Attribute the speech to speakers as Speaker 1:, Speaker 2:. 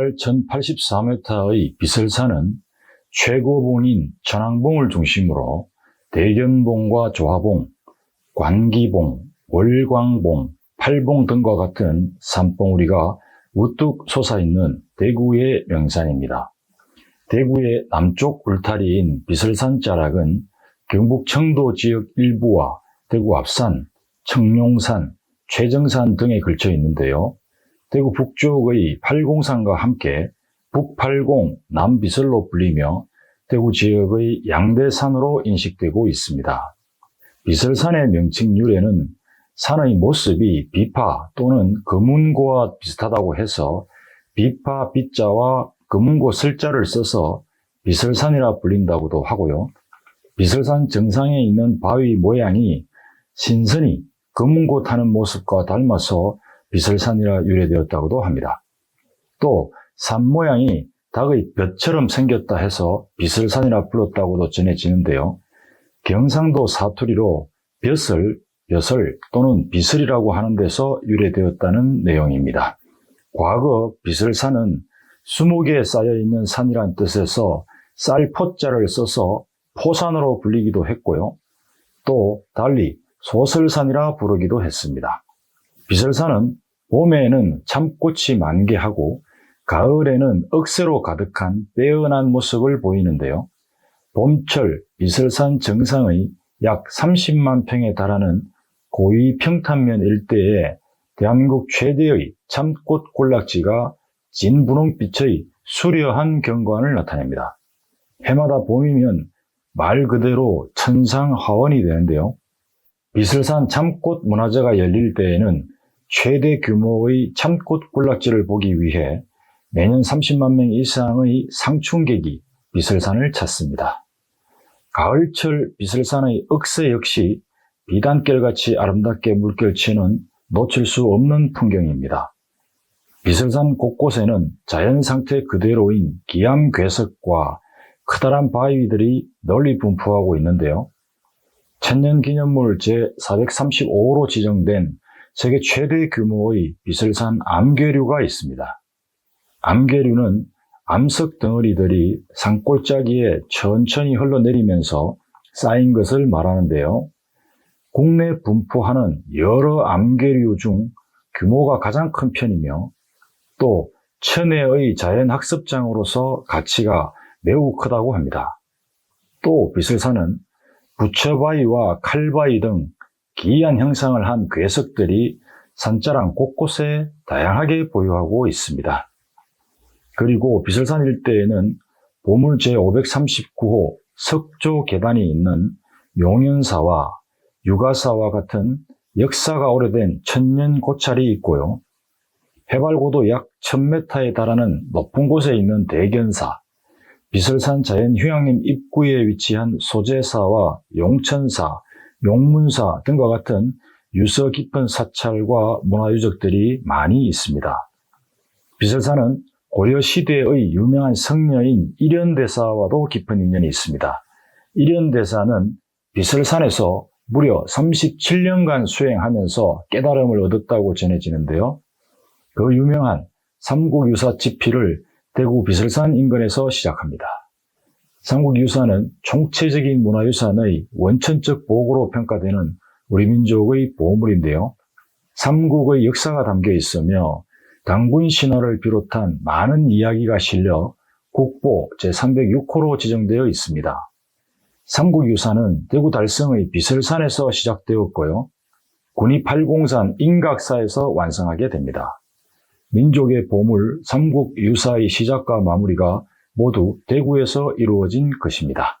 Speaker 1: 해발 1084m의 비설산은 최고봉인 천왕봉을 중심으로 대견봉과 조화봉, 관기봉, 월광봉, 팔봉 등과 같은 산봉우리가 우뚝 솟아있는 대구의 명산입니다. 대구의 남쪽 울타리인 비설산 자락은 경북 청도 지역 일부와 대구 앞산, 청룡산, 최정산 등에 걸쳐 있는데요. 대구 북쪽의 팔공산과 함께 북팔공, 남비설로 불리며 대구 지역의 양대산으로 인식되고 있습니다. 비설산의 명칭 유래는 산의 모습이 비파 또는 금운고와 비슷하다고 해서 비파 비자와 금운고 설자를 써서 비설산이라 불린다고도 하고요. 비설산 정상에 있는 바위 모양이 신선이 금운고 타는 모습과 닮아서 비설산이라 유래되었다고도 합니다. 또 산 모양이 닭의 볕처럼 생겼다 해서 비설산이라 불렀다고도 전해지는데요. 경상도 사투리로 벼슬, 벼슬 또는 비슬이라고 하는 데서 유래되었다는 내용입니다. 과거 비설산은 20개에 쌓여있는 산이란 뜻에서 쌀포자를 써서 포산으로 불리기도 했고요. 또 달리 소설산이라 부르기도 했습니다. 비설산은 봄에는 참꽃이 만개하고 가을에는 억새로 가득한 빼어난 모습을 보이는데요. 봄철 비설산 정상의 약 30만 평에 달하는 고위 평탄면 일대에 대한민국 최대의 참꽃 군락지가 진분홍빛의 수려한 경관을 나타냅니다. 해마다 봄이면 말 그대로 천상화원이 되는데요. 비설산 참꽃 문화제가 열릴 때에는 최대 규모의 참꽃 군락지를 보기 위해 매년 30만 명 이상의 상충객이 비설산을 찾습니다. 가을철 비설산의 억새 역시 비단결같이 아름답게 물결치는 놓칠 수 없는 풍경입니다. 비설산 곳곳에는 자연 상태 그대로인 기암 괴석과 커다란 바위들이 널리 분포하고 있는데요. 천년기념물 제435호로 지정된 세계 최대 규모의 비설산 암괴류가 있습니다. 암괴류는 암석 덩어리들이 산골짜기에 천천히 흘러내리면서 쌓인 것을 말하는데요. 국내 분포하는 여러 암괴류 중 규모가 가장 큰 편이며 또 천혜의 자연학습장으로서 가치가 매우 크다고 합니다. 또 비설산은 부처바위와 칼바위 등 기이한 형상을 한 괴석들이 산자랑 곳곳에 다양하게 보유하고 있습니다. 그리고 비설산 일대에는 보물 제539호 석조 계단이 있는 용연사와 유가사와 같은 역사가 오래된 천년 고찰이 있고요. 해발고도 약 1000m에 달하는 높은 곳에 있는 대견사, 비설산 자연휴양림 입구에 위치한 소재사와 용천사, 용문사 등과 같은 유서 깊은 사찰과 문화유적들이 많이 있습니다. 비설산은 고려 시대의 유명한 성녀인 일현대사와도 깊은 인연이 있습니다. 일현대사는 비설산에서 무려 37년간 수행하면서 깨달음을 얻었다고 전해지는데요. 그 유명한 삼국유사 지필을 대구 비설산 인근에서 시작합니다. 삼국유사는 총체적인 문화유산의 원천적 보고로 평가되는 우리 민족의 보물인데요. 삼국의 역사가 담겨 있으며 당군 신화를 비롯한 많은 이야기가 실려 국보 제306호로 지정되어 있습니다. 삼국유사는 대구 달성의 비설산에서 시작되었고요. 군이 팔공산 인각사에서 완성하게 됩니다. 민족의 보물 삼국유사의 시작과 마무리가 모두 대구에서 이루어진 것입니다.